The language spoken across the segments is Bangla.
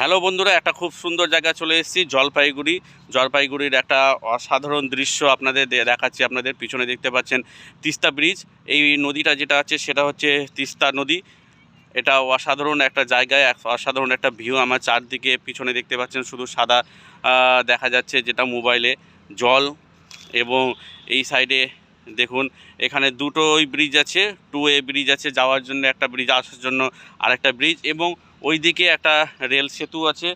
হ্যালো বন্ধুরা, একটা খুব সুন্দর জায়গা চলে এসেছি, জলপাইগুড়ি। জলপাইগুড়ির একটা অসাধারণ দৃশ্য আপনাদের দেখাচ্ছি, আপনাদের পিছনে দেখতে পাচ্ছেন তিস্তা ব্রিজ। এই নদীটা যেটা আছে, সেটা হচ্ছে তিস্তা নদী। এটা অসাধারণ একটা জায়গায় অসাধারণ একটা ভিউ আমার চারদিকে পিছনে দেখতে পাচ্ছেন, শুধু সাদা দেখা যাচ্ছে যেটা মোবাইলে। জল এবং এই সাইডে দেখুন, এখানে দুটোই ব্রিজ আছে টু এ ব্রিজ আছে, যাওয়ার জন্য একটা ব্রিজ আসার জন্য আরেকটা ব্রিজ এবং ওইদিকে একটা রেল সেতু আছে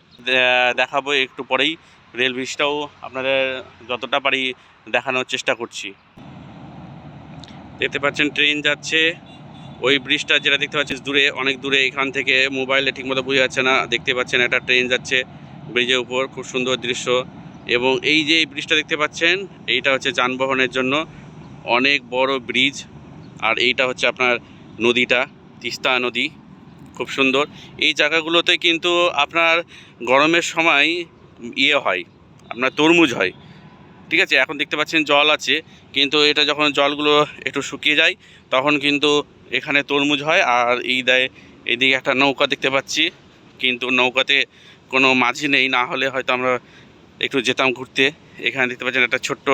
দেখাবো একটু পরেই। রেল ব্রিজটাও আপনাদের যতটা পারি দেখানোর চেষ্টা করছি। দেখতে পাচ্ছেন, ট্রেন যাচ্ছে। ওই ব্রিজটা যেটা দেখতে পাচ্ছেন দূরে, অনেক দূরে এখান থেকে মোবাইলে ঠিকমতো বোঝা যাচ্ছে না। দেখতে পাচ্ছেন, একটা ট্রেন যাচ্ছে ব্রিজের উপর, খুব সুন্দর দৃশ্য। এবং এই যে এই ব্রিজটা দেখতে পাচ্ছেন, এইটা হচ্ছে যানবাহনের জন্য অনেক বড় ব্রিজ। আর এইটা হচ্ছে আপনার নদীটা, তিস্তা নদী। খুব সুন্দর। এই জায়গাগুলোতে কিন্তু আপনার গরমের সময় ইয়ে হয়, আপনার তরমুজ হয়। ঠিক আছে? এখন দেখতে পাচ্ছেন জল আছে, কিন্তু এটা যখন জলগুলো একটু শুকিয়ে যায়, তখন কিন্তু এখানে তরমুজ হয় আর এই দেয়, এইদিকে একটা নৌকা দেখতে পাচ্ছি। কিন্তু নৌকাতে কোনো মাঝি নেই, না হলে হয়তো আমরা একটু যেতাম ঘুরতে। এখানে দেখতে পাচ্ছেন একটা ছোট্ট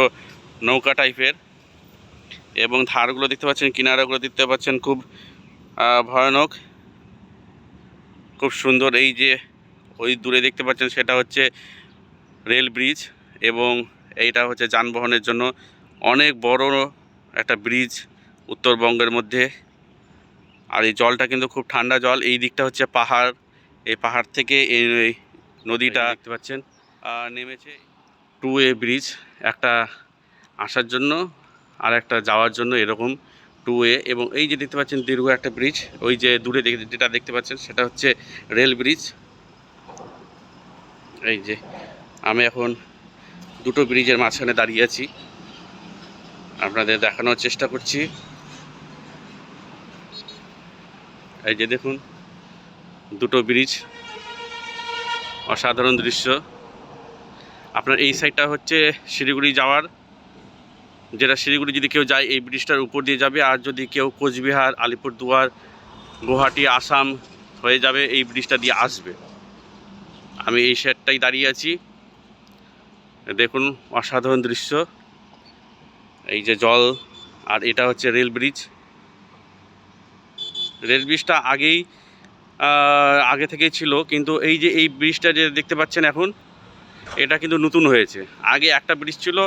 নৌকা টাইপের এবং ধারগুলো দেখতে পাচ্ছেন, কিনারাগুলো দেখতে পাচ্ছেন খুব ভয়ানক। খুব সুন্দর এই যে ওই দূরে দেখতে পাচ্ছেন সেটা হচ্ছে রেল ব্রিজ এবং এইটা হচ্ছে যানবাহনের জন্য অনেক বড় একটা ব্রিজ উত্তরবঙ্গের মধ্যে। আর এই জলটা কিন্তু খুব ঠান্ডা জল। এই দিকটা হচ্ছে পাহাড়। এই পাহাড় থেকে এই নদীটা দেখতে পাচ্ছেন। নেমেছে টু এ ব্রিজ। একটা আসার জন্য আর একটা যাওয়ার জন্য এরকম। টু এ এবং এই যে দেখতে পাচ্ছেন দীর্ঘ একটা ব্রিজ ওই যে দূরে যেটা দেখতে পাচ্ছেন সেটা হচ্ছে রেল ব্রিজ এই যে আমি এখন দুটো ব্রিজের মাঝখানে দাঁড়িয়ে আছি। আপনাদের দেখানোর চেষ্টা করছি। এই যে দেখুন, দুটো ব্রিজ অসাধারণ দৃশ্য। আপনার এই সাইডটা হচ্ছে শিলিগুড়ি যাওয়ার যেটা শিলিগুড়ি যদি কেউ যায়, এই ব্রিজটার উপর দিয়ে যাবে। আর যদি কেউ কোচবিহার, আলিপুরদুয়ার, গুয়াহাটি, আসাম হয়ে যাবে, এই ব্রিজটা দিয়ে আসবে। আমি এই সাইডটাই দাঁড়িয়ে আছি। দেখুন, অসাধারণ দৃশ্য। এই যে জল, আর এটা হচ্ছে রেল ব্রিজ। রেল ব্রিজটা আগেই আগে থেকেই ছিল, কিন্তু এই যে এই ব্রিজটা যে দেখতে পাচ্ছেন এখন, এটা কিন্তু নতুন হয়েছে। আগে একটা ব্রিজ ছিল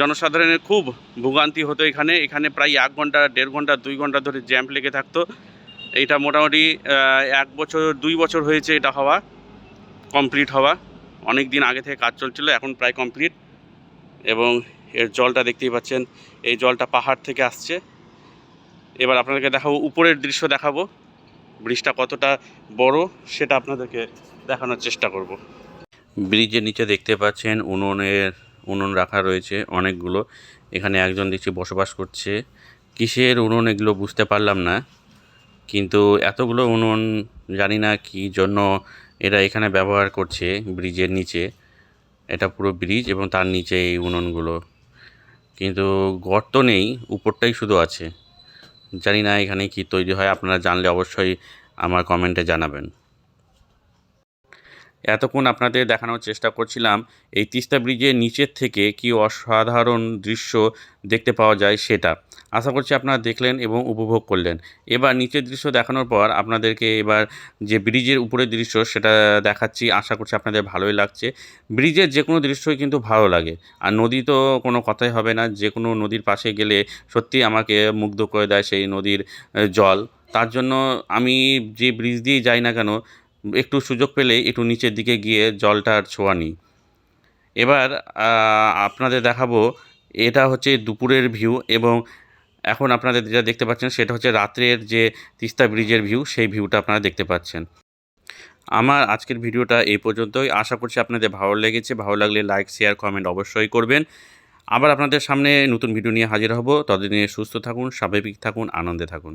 জনসাধারণের খুব ভোগান্তি হতো এখানে। এখানে প্রায় এক ঘণ্টা, দেড় ঘণ্টা, দুই ঘণ্টা ধরে জ্যাম্প লেগে থাকতো। এইটা মোটামুটি এক বছর, দুই বছর হয়েছে এটা হওয়া কমপ্লিট হওয়া। অনেক দিন আগে থেকে কাজ চলছিল, এখন প্রায় কমপ্লিট এবং এর জলটা দেখতেই পাচ্ছেন, এই জলটা পাহাড় থেকে আসছে। এবার আপনাদেরকে দেখাবো, উপরের দৃশ্য দেখাবো, ব্রিজটা কতটা বড় সেটা আপনাদেরকে দেখানোর চেষ্টা করব। ব্রিজের নিচে দেখতে পাচ্ছেন, উনুনের উনুন রাখা রয়েছে অনেকগুলো। এখানে একজন দেখছি বসবাস করছে। কিসের উনুন এগুলো বুঝতে পারলাম না। কিন্তু এতগুলো উনুন, জানি না কি জন্য এরা এখানে ব্যবহার করছে ব্রিজের নিচে। এটা পুরো ব্রিজ এবং তার নিচে এই উনুনগুলো। কিন্তু গর্ত নেই, উপরটাই শুধু আছে। জানি না এখানে কি তৈরি হয়, আপনারা জানলে অবশ্যই আমার কমেন্টে জানাবেন। এতক্ষণ আপনাদের দেখানোর চেষ্টা করছিলাম, এই তিস্তা ব্রিজের নিচের থেকে কি অসাধারণ দৃশ্য দেখতে পাওয়া যায় সেটা। আশা করছি আপনারা দেখলেন এবং উপভোগ করলেন। এবার নিচের দৃশ্য দেখানোর পর আপনাদেরকে এবার যে ব্রিজের উপরের দৃশ্য সেটা দেখাচ্ছি, আশা করছি আপনাদের ভালোই লাগছে। ব্রিজের যে কোনো দৃশ্যই কিন্তু ভালো লাগে। আর নদী তো কোনো কথাই হবে না, যে কোনো নদীর পাশে গেলে সত্যি আমাকে মুগ্ধ করে দেয় সেই নদীর জল। তার জন্য আমি যে ব্রিজ দিয়ে যাই না কেন একটু সুযোগ পেলেই একটু নিচের দিকে গিয়ে জলটার ছোঁয়া নিই। এবার আপনাদের দেখাবো, এটা হচ্ছে দুপুরের ভিউ এবং এখন আপনাদের যেটা দেখতে পাচ্ছেন সেটা হচ্ছে রাত্রের যে তিস্তা ব্রিজের ভিউ সেই ভিউটা আপনারা দেখতে পাচ্ছেন। আমার আজকের ভিডিওটা এই পর্যন্তই। আশা করছি আপনাদের ভালো লেগেছে। ভালো লাগলে লাইক শেয়ার কমেন্ট অবশ্যই করবেন। আবার আপনাদের সামনে নতুন ভিডিও নিয়ে হাজির হব। ততদিনে সুস্থ থাকুন, স্বাভাবিক থাকুন, আনন্দে থাকুন।